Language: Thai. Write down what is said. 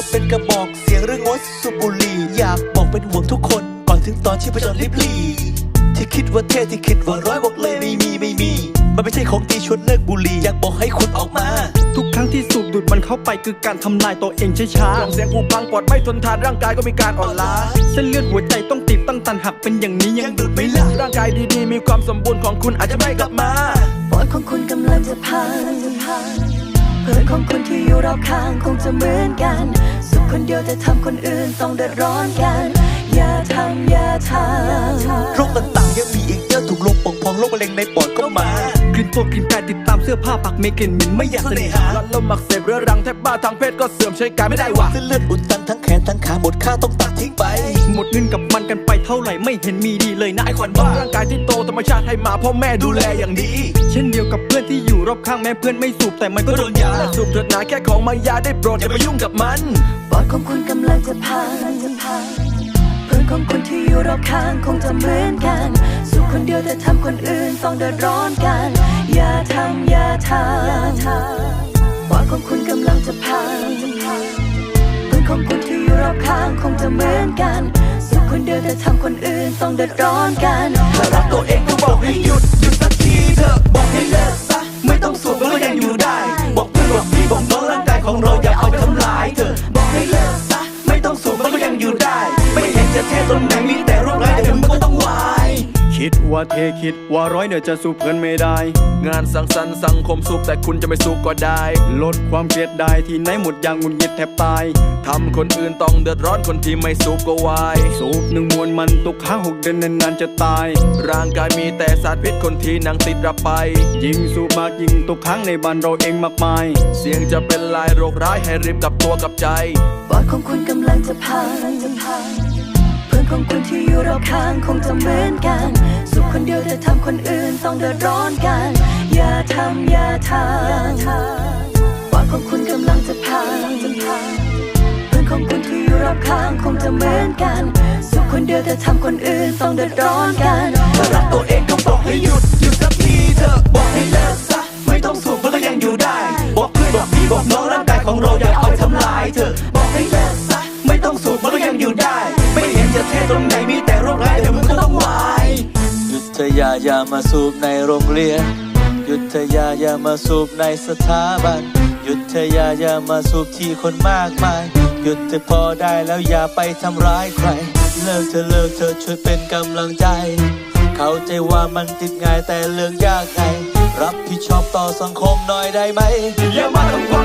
ดสูบบุหรี่อยากบอกเป็นห่วงทุกคน ก่อนถึงตอนที่ประจนลิบหลี ที่คิดว่าเท่ที่คิดว่าร้อยบอกเลยไม่มีไม่มี มันไม่ใช่ของดีชวนเลิกบุหรี่อยากบอกให้คุณออกมา ทุกครั้งที่สูบดูดมันเข้าไปคือการทำลายตัวเองช้าเครื่องเสียงผูพังปอดไม่ทนทานร่างกายก็มีการอ่อนล้าๆเส้นเลือดหัวใจต้องตีบตั้งตันหักเป็นอย่างนี้ยังดูดไม่ละร่างกายดีๆมีความสมบูรณ์ของคุณอาจจะไม่กลับมาปอดของคุณกำลังจะพัง เพื่อนของคุณที่อยู่รอบข้างคงจะเหมือนกัน สุขคนเดียวแต่ทำคนอื่นต้องเดือดร้อนกัน อย่าทำอย่าทำโรคต่างๆยังมีอีกเยอะถูกลมป่องพองโรคมะเร็งในปอดก็มากลิ่นตัวกลิ่นกายติดตามเสื้อผ้าปักเมกลิ่นเหม็นไม่อยากเสน่หาหลอดลมอักเสบเรื้อรังแทบบ้าทางเพศก็เสื่อมใช้การไม่ได้วะเส้นเลือดอุดตันทั้งแขนทั้งขาหมดค่าต้องตัดทิ้งไป หมดเงินกับมันกันไปเท่าไหร่ไม่เห็นมีดีเลยนะไอ้ควันบ้าบ้าร่างกายที่โตธรรมชาติให้มาพ่อแม่ดูแลอย่างดี เช่นเดียวกับเพื่อนที่อยู่รอบข้างแม้เพื่อนไม่สูบแต่มันก็โดนยาและสูบเถิดหนาแค่ของมายาได้โปรดอย่าไปยุ่งกับมันปอดของคุณกำลังจะพังเพื่อนของคุณที่อยู่รอบข้างคงจะเหมือนกันสุข คนเดียวแต่ทำคนอื่นต้องเดือดร้อนกัน อย่าทำอย่าทำว่าของคุณกำลังจะพังเพื่อนของคุณที่อยู่รอบข้างคงจะเหมือนกันสุขคนเดียวแต่ทำคนอื่นต้องเดือดร้อนกันถ้ารักตัวเองก็บอกให้หยุดหยุดสักทีเถอะ เทคิด ว่าร้อยเนี่ยจะสูบเพื่อนไม่ได้ งานสังสรรค์สังคมสูบแต่คุณจะไม่สูบก็ได้ ลดความเครียดได้ที่ไหนหมดอย่างงุนหงิดแทบตายทำคนอื่นต้องเดือดร้อนคนที่ไม่สูบก็วายสูบหนึ่งมวนมันตกค้างหกเดือนนานๆจะตาย ร่างกายมีแต่สารพิษคนที่นั่งติดรับไป ยิ่งสูบมากยิ่งตกค้างในบ้านเราเองมากมาย เสียงจะเป็นลายโรคร้ายให้รีบกับตัวกับใจปอดของคุณกำลังจะพัง ของคุณที่อยู่รอบข้างคงจะเหมือนกัน สุขคนเดียวแต่ทำคนอื่นต้องเดือดร้อนกัน อย่าทำอย่าทำปอดของคุณกำลังจะพังเพื่อนของคุณที่อยู่รอบข้างคงจะเหมือนกัน สุขคนเดียวแต่ทำคนอื่นต้องเดือดร้อนกันถ้ารักตัวเองก็บอกให้หยุดหยุดสักทีเถอะบอกให้เลิกซะไม่ต้องสูบมันก็ยังอยู่ได้ บอกเพื่อนบอกพี่บอกน้อง ตรงไหนมีแต่โรคร้ายเดี๋ยวมันก็ต้องวายหยุดเธอะอย่าอย่ามาสูบในโรงเรียนหยุดเธอะอย่าอย่ามาสูบในสถาบันหยุดเธอะอย่าอย่ามาสูบที่คนมากมาย หยุดเธอะพอได้แล้วอย่าไปทำร้ายใคร เลิกเธอะเลิกเธอะช่วยเป็นกำลังใจ เข้าใจว่ามันติดง่ายแต่เรื่องยากไงรับผิดชอบต่อสังคมหน่อยได้ไหมอย่ามาทำ